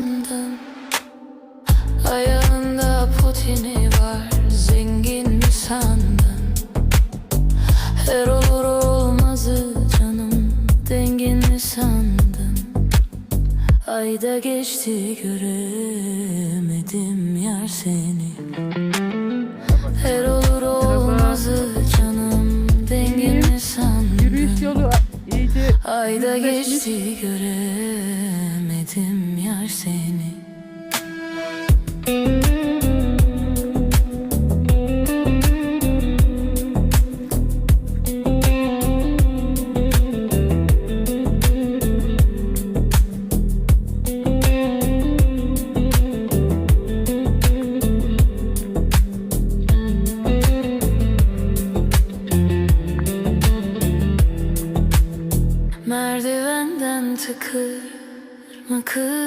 sandım Ayağında potini var. Zengin mi sandın? Her olur olmazı canım Dengin mi sandın? Ayda geçti göremedim yar seni. Her olur olmazı canım Dengin mi sandın? Ayda geçti göremedim yar seni. Merdivenden tıkır mıkır